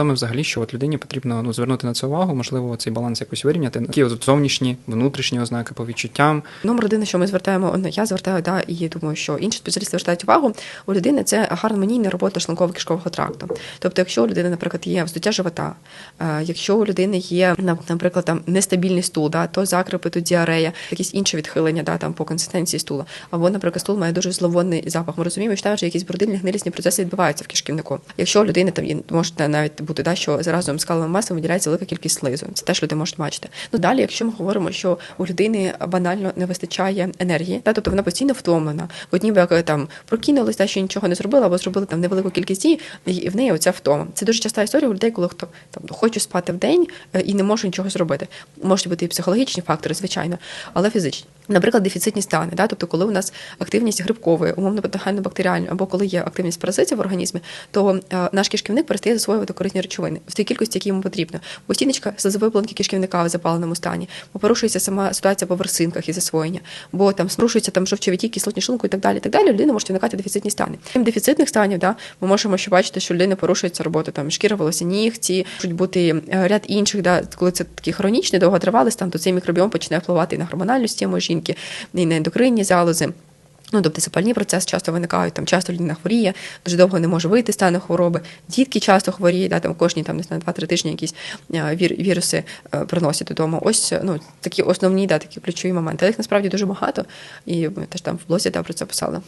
Саме взагалі, що от людині потрібно ну, звернути на це увагу, можливо, цей баланс якось вирівняти. Які от зовнішні, внутрішні ознаки по відчуттям. Номер один, що ми звертаємо, ну, я звертаю, да, і думаю, що інші спеціалісти звертають увагу. У людини це гармонійна робота шлунково кишкового тракту. Тобто, якщо у людини, наприклад, є вздуття живота, е, якщо у людини є, наприклад, там нестабільний стул, да, то закрипи, то діарея, якісь інші відхилення да, там, по консистенції стула. Або, наприклад, стул має дуже зловонний запах. Ми розуміємо, що там вже якісь брудильні гнилісні процеси відбуваються в кишківнику. Якщо у людини там є, може навіть бути, да, що заразом з каловим масом виділяється велика кількість слизу. Це теж люди можуть бачити. Ну далі, якщо ми говоримо, що у людини банально не вистачає енергії, та тобто вона постійно втомлена, от ніби як там прокинулась, та що нічого не зробила, або зробили там невелику кількість дій, і в неї оця втома. Це дуже часта історія у людей, коли хто там хоче спати в день е, і не може нічого зробити. Можуть бути і психологічні фактори, звичайно, але фізичні. Наприклад, дефіцитні стани, да? тобто, коли у нас активність грибкової, умовно патогенно-бактеріальної, або коли є активність паразитів в організмі, то е, наш кишківник перестає засвоювати корисні речовини в тій кількості, які йому потрібно. Бо стіночка слизової планки кишківника в запаленому стані, бо порушується сама ситуація по ворсинках і засвоєння, бо там порушується там жовчові тіки, кислотні шлунку і так далі. І так далі. Людина може виникати дефіцитні стани. Крім дефіцитних станів, да, ми можемо ще бачити, що людина порушується робота там шкіра, волосся, нігті, можуть бути е, ряд інших, да, коли це такий хронічний, довготривалий стан, то цей мікробіом починає впливати і на гормональну систему жінки, і на ендокринні залози. Ну, тобто запальні процеси часто виникають, там часто людина хворіє, дуже довго не може вийти з стану хвороби. Дітки часто хворіють, да, там кожні там, не знаю, 2-3 тижні якісь е, віруси е, приносять додому. Ось ну, такі основні, да, такі ключові моменти. Але їх насправді дуже багато, і теж там в блозі да, про це писали.